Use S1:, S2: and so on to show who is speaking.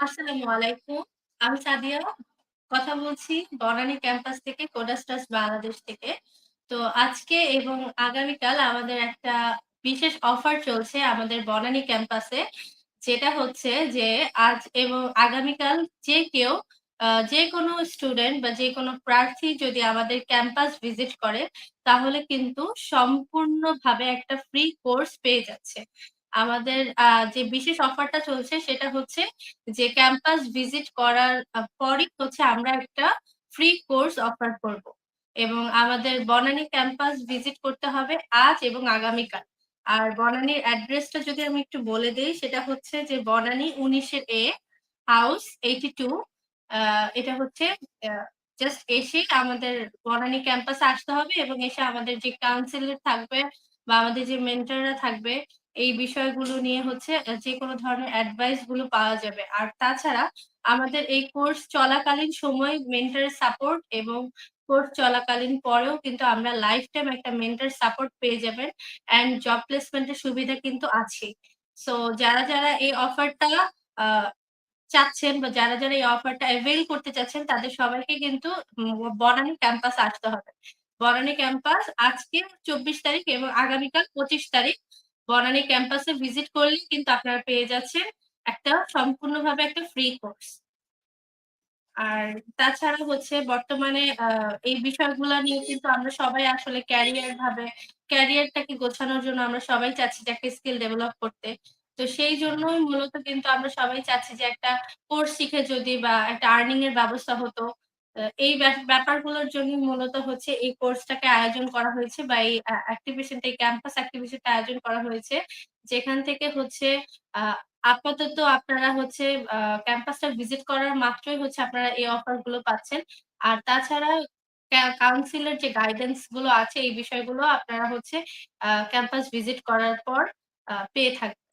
S1: আসসালামু আলাইকুম। আমি সাদিয়া। কথা বলছি বনানী ক্যাম্পাস থেকে কোডাস্টাস বাংলাদেশ থেকে। তো আজকে এবং আগামীকাল আমাদের একটা বিশেষ অফার চলছে আমাদের বনানী ক্যাম্পাসে। যেটা হচ্ছে যে আজ এবং আগামীকাল যে কেউ আ যেকোনো স্টুডেন্ট বা যেকোনো প্রার্থী যদি আমাদের ক্যাম্পাস ভিজিট করে, তাহলে কিন্তু সম্পূর্ণভাবে একটা ফ্রি কোর্স পেয়ে যাচ্ছে। আমাদের যে বিশেষ অফারটা চলছে সেটা হচ্ছে যে ক্যাম্পাস ভিজিট করার পরই হচ্ছে আমরা একটা ফ্রি কোর্স অফার করব। এবং আমাদের বনানী ক্যাম্পাস ভিজিট করতে হবে আজ এবং আগামীকাল। আর বনানীর অ্যাড্রেসটা যদি আমি একটু বলে দেই সেটা হচ্ছে যে বনানী ১৯ এর এ, হাউস 82 আ এটা হচ্ছে জাস্ট এসেই আমাদের বনানী ক্যাম্পাসে আসতে হবে এবং এসে আমাদের যে কাউন্সিলর থাকবে বা আমাদের যে মেন্টররা থাকবে এই বিষয়গুলো নিয়ে হচ্ছে আ যেকোনো ধরনের অ্যাডভাইসগুলো পাওয়া যাবে। আর তাছাড়া আমাদের এই কোর্স চলাকালীন সময় মেন্টরের সাপোর্ট এবং কোর্স চলাকালীন পরেও কিন্তু আমরা লাইফ টাইম একটা মেন্টর সাপোর্ট পেয়ে যাবেন। অ্যান্ড জব প্লেসমেন্ট এর সুবিধা কিন্তু আছেই। সো যারা, যারা এই অফারটা চাচ্ছেন বা যারা, যারা এই অফারটা এভেইল করতে চাচ্ছেন তাদের সবাইকে কিন্তু বনানী ক্যাম্পাসে আসতে হবে। বনানী ক্যাম্পাস আজকে ২৪ তারিখ এবং আগামীকাল ২৫ তারিখ। বনানী ক্যাম্পাসে ভিজিট করলেই কিন্তু আপনারা পেয়ে যাচ্ছেন একটা সম্পূর্ণভাবে একটা ফ্রি কোর্স। আর তাছাড়া হচ্ছে বর্তমানে এই বিষয়গুলো নিয়ে কিন্তু আমরা সবাই আসলে ক্যারিয়ার ভাবে ক্যারিয়ারটাকে গোছানোর জন্য আমরা সবাই চাচ্ছি যে একটা স্কিল ডেভেলপ করতে। তো সেই জন্যই মূলত কিন্তু আমরা সবাই চাচ্ছি যে একটা কোর্স শিখে যদি বা একটা আর্নিং এর ব্যবস্থা হতো। এই ব্যা ব্যাপারগুলোর জন্য মূলত হচ্ছে এই কোর্সটাকে আয়োজন করা হয়েছে বা এই অ্যা অ্যাক্টিভেশনটা এই ক্যাম্পাস অ্যাক্টিভেশনটা আয়োজন করা হয়েছে। যেখান থেকে হচ্ছে আপাতত আপনারা হচ্ছে ক্যাম্পাসটা ভিজিট করার মাত্রই হচ্ছে আপনারা এই অফারগুলো পাচ্ছেন। আর তাছাড়া ক্যা কাউন্সিল এর যে গাইডেন্সগুলো আছে, এই বিষয়গুলো আপনারা হচ্ছে ক্যাম্পাস ভিজিট করার পর পেয়ে থাকবেন।